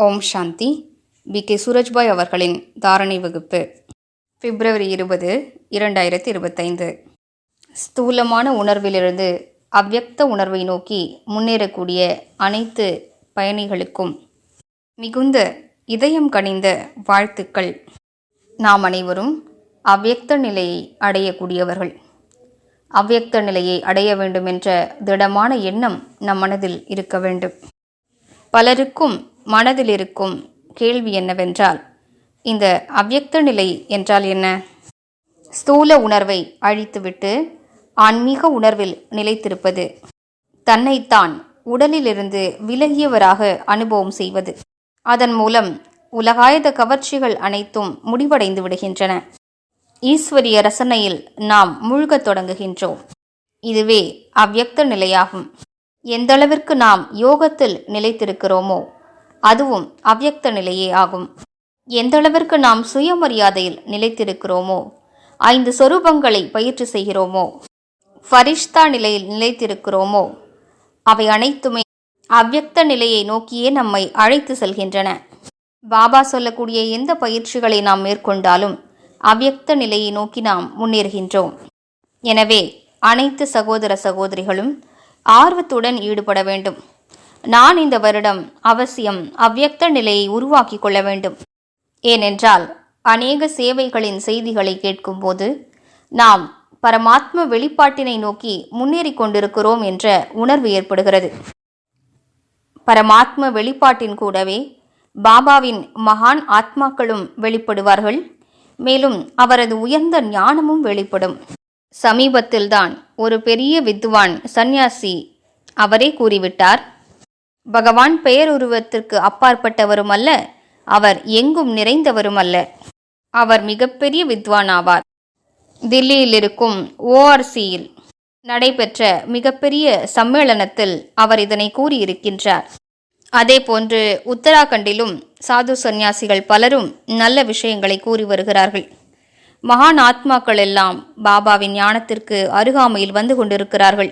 ஓம் சாந்தி. B. K. Surajbhai அவர்களின் தாரணை வகுப்பு. பிப்ரவரி இருபது இரண்டாயிரத்தி இருபத்தைந்து ஸ்தூலமான உணர்விலிருந்து அவ்வக்த உணர்வை நோக்கி முன்னேறக்கூடிய அனைத்து பயணிகளுக்கும் மிகுந்த இதயம் கனிந்த வாழ்த்துக்கள். நாம் அனைவரும் அவ்வக்த நிலையை அடையக்கூடியவர்கள். அவ்வக்த நிலையை அடைய வேண்டும் என்ற திடமான எண்ணம் நம் மனதில் இருக்க வேண்டும். பலருக்கும் மனதில் இருக்கும் கேள்வி என்னவென்றால் இந்த அவ்யக்த நிலை என்றால் என்ன? ஸ்தூல உணர்வை அழித்துவிட்டு ஆன்மீக உணர்வில் நிலைத்திருப்பது தன்னைத்தான் உடலிலிருந்து விலகியவராக அனுபவம் செய்வது. அதன் மூலம் உலகாயத கவர்ச்சிகள் அனைத்தும் முடிவடைந்து விடுகின்றன. ஈஸ்வரிய ரசனையில் நாம் மூழ்கத் தொடங்குகின்றோம். இதுவே அவ்யக்த நிலையாகும். எந்தளவிற்கு நாம் யோகத்தில் நிலைத்திருக்கிறோமோ அதுவும் அவ்யக்த நிலையே ஆகும். எந்தளவிற்கு நாம் சுயமரியாதையில் நிலைத்திருக்கிறோமோ ஐந்து சொரூபங்களை பயிற்சி செய்கிறோமோ ஃபரிஷ்தா நிலையில் நிலைத்திருக்கிறோமோ அவை அனைத்துமே அவ்யக்த நிலையை நோக்கியே நம்மை அழைத்து செல்கின்றன. பாபா சொல்லக்கூடிய எந்த பயிற்சிகளை நாம் மேற்கொண்டாலும் அவ்யக்த நிலையை நோக்கி நாம் முன்னேறுகின்றோம். எனவே அனைத்து சகோதர சகோதரிகளும் ஆர்வத்துடன் ஈடுபட வேண்டும். நான் இந்த வருடம் அவசியம் அவ்யக்த நிலையை உருவாக்கி கொள்ள வேண்டும். ஏனென்றால் அநேக சேவைகளின் செய்திகளை கேட்கும்போது நாம் பரமாத்ம வெளிப்பாட்டினை நோக்கி முன்னேறி கொண்டிருக்கிறோம் என்ற உணர்வு ஏற்படுகிறது. பரமாத்ம வெளிப்பாட்டின் கூடவே பாபாவின் மகான் ஆத்மாக்களும் வெளிப்படுவார்கள். மேலும் அவரது உயர்ந்த ஞானமும் வெளிப்படும். சமீபத்தில்தான் ஒரு பெரிய வித்வான் சந்நியாசி அவரே கூறிவிட்டார் பகவான் பெயருருவத்திற்கு அப்பாற்பட்டவரும் அல்ல அவர் எங்கும் நிறைந்தவரும் அல்ல அவர் மிகப்பெரிய வித்வான் ஆவார் தில்லியில் இருக்கும் ஓஆர்சியில் நடைபெற்ற மிகப்பெரிய சம்மேளனத்தில் அவர் இதனை கூறியிருக்கின்றார். அதேபோன்று உத்தராகண்டிலும் சாது சந்நியாசிகள் பலரும் நல்ல விஷயங்களை கூறி வருகிறார்கள். மகான் ஆத்மாக்கள் எல்லாம் பாபாவின் ஞானத்திற்கு அருகாமையில் வந்து கொண்டிருக்கிறார்கள்.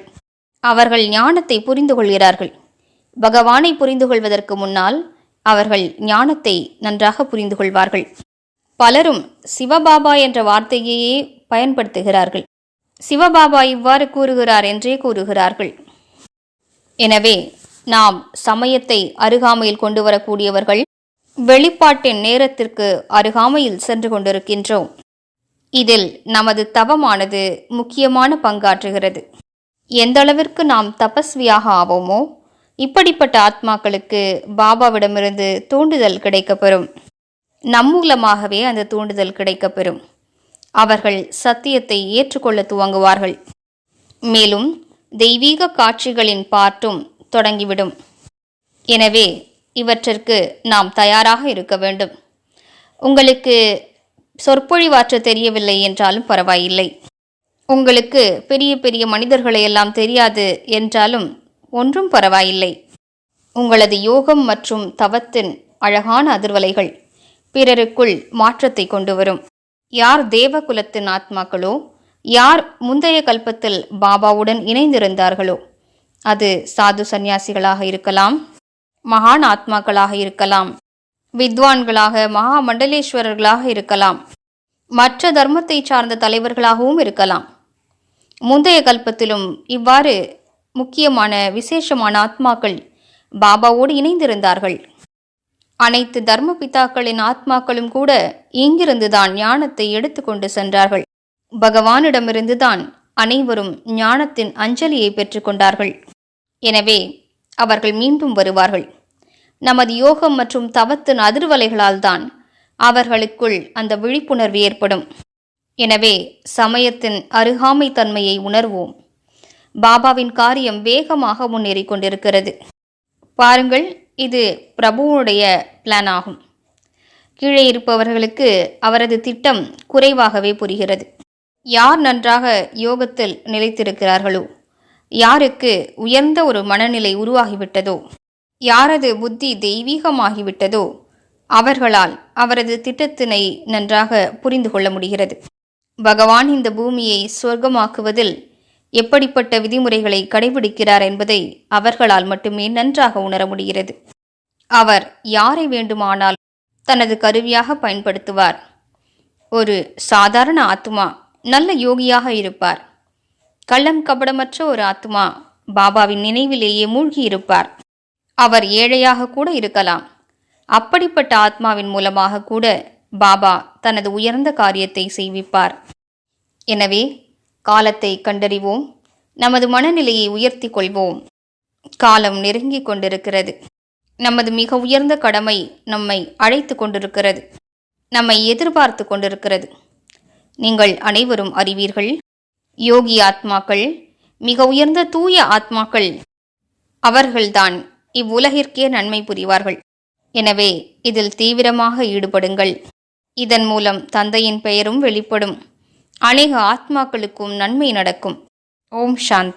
அவர்கள் ஞானத்தை புரிந்து கொள்கிறார்கள். பகவானை புரிந்து கொள்வதற்கு முன்னால் அவர்கள் ஞானத்தை நன்றாக புரிந்து கொள்வார்கள் பலரும் சிவபாபா என்ற வார்த்தையையே பயன்படுத்துகிறார்கள். சிவபாபா இவ்வாறு கூறுகிறார் என்றே கூறுகிறார்கள். எனவே நாம் சமயத்தை அருகாமையில் கொண்டு வரக்கூடியவர்கள் வெளிப்பாட்டின் நேரத்திற்கு அருகாமையில் சென்று கொண்டிருக்கின்றோம். இதில் நமது தவமானது முக்கியமான பங்காற்றுகிறது. எந்தளவிற்கு நாம் தபஸ்வியாக ஆவோமோ இப்படிப்பட்ட ஆத்மாக்களுக்கு பாபாவிடமிருந்து தூண்டுதல் கிடைக்கப்பெறும். நம் மூலமாகவே அந்த தூண்டுதல் கிடைக்கப்பெறும். அவர்கள் சத்தியத்தை ஏற்றுக்கொள்ள துவங்குவார்கள். மேலும் தெய்வீக காட்சிகளின் பாட்டும் தொடங்கிவிடும். எனவே இவற்றிற்கு நாம் தயாராக இருக்க வேண்டும். உங்களுக்கு சொற்பொழிவாற்ற தெரியவில்லை என்றாலும் பரவாயில்லை. உங்களுக்கு பெரிய பெரிய மனிதர்களை எல்லாம் தெரியாது என்றாலும் ஒன்றும் பரவாயில்லை. உங்களது யோகம் மற்றும் தவத்தின் அழகான அதிர்வலைகள் பிறருக்குள் மாற்றத்தை கொண்டு வரும். யார் தேவகுலத்தின் ஆத்மாக்களோ யார் முந்தைய கல்பத்தில் பாபாவுடன் இணைந்திருந்தார்களோ அது சாது சந்நியாசிகளாக இருக்கலாம் மகான் ஆத்மாக்களாக இருக்கலாம் வித்வான்களாக மகா மண்டலேஸ்வரர்களாக இருக்கலாம் மற்ற தர்மத்தை சார்ந்த தலைவர்களாகவும் இருக்கலாம். முந்தைய கல்பத்திலும் இவ்வாறு முக்கியமான விசேஷமான ஆத்மாக்கள். பாபாவோடு இணைந்திருந்தார்கள். அனைத்து தர்ம பிதாக்களின் ஆத்மாக்களும் கூட இங்கிருந்துதான் ஞானத்தை எடுத்துக்கொண்டு சென்றார்கள். பகவானிடமிருந்துதான் அனைவரும் ஞானத்தின் அஞ்சலியை பெற்றுக்கொண்டார்கள் எனவே அவர்கள் மீண்டும் வருவார்கள். நமது யோகம் மற்றும் தவத்தின் அதிர்வலைகளால் தான் அவர்களுக்குள் அந்த விழிப்புணர்வு ஏற்படும். எனவே சமயத்தின் அருகாமை தன்மையை உணர்வோம். பாபாவின் காரியம் வேகமாக முன்னேறி கொண்டிருக்கிறது. பாருங்கள் இது பிரபுவுடைய பிளான் ஆகும். கீழே இருப்பவர்களுக்கு அவரது திட்டம் குறைவாகவே புரிகிறது. யார் நன்றாக யோகத்தில் நிலைத்திருக்கிறார்களோ யாருக்கு உயர்ந்த ஒரு மனநிலை உருவாகிவிட்டதோ யாரது புத்தி தெய்வீகமாகிவிட்டதோ அவர்களால் அவரது திட்டத்தினை நன்றாக புரிந்து கொள்ள முடிகிறது. பகவான் இந்த பூமியை சொர்க்கமாக்குவதில் எப்படிப்பட்ட விதிமுறைகளை கடைபிடிக்கிறார் என்பதை அவர்களால் மட்டுமே நன்றாக உணர முடிகிறது. அவர் யாரை வேண்டுமானால் தனது கருவியாக பயன்படுத்துவார். ஒரு சாதாரண ஆத்மா நல்ல யோகியாக இருப்பார். கள்ளம் கபடமற்ற ஒரு ஆத்மா பாபாவின் நினைவிலேயே மூழ்கி இருப்பார். அவர் ஏழையாக கூட இருக்கலாம். அப்படிப்பட்ட ஆத்மாவின் மூலமாக கூட பாபா தனது உயர்ந்த காரியத்தை செய்விப்பார். எனவே காலத்தை கண்டறிவோம். நமது மனநிலையை உயர்த்தி கொள்வோம். காலம் நெருங்கிக் கொண்டிருக்கிறது. நமது மிக உயர்ந்த கடமை நம்மை அழைத்து கொண்டிருக்கிறது. நம்மை எதிர்பார்த்து கொண்டிருக்கிறது. நீங்கள் அனைவரும் அறிவீர்கள் யோகி ஆத்மாக்கள் மிக உயர்ந்த தூய ஆத்மாக்கள் அவர்கள்தான் இவ்வுலகிற்கே நன்மை புரிவார்கள். எனவே இதில் தீவிரமாக ஈடுபடுங்கள். இதன் மூலம் தந்தையின் பெயரும் வெளிப்படும். அநேக ஆத்மாக்களுக்கும் நன்மை நடக்கும். ஓம் சாந்தி.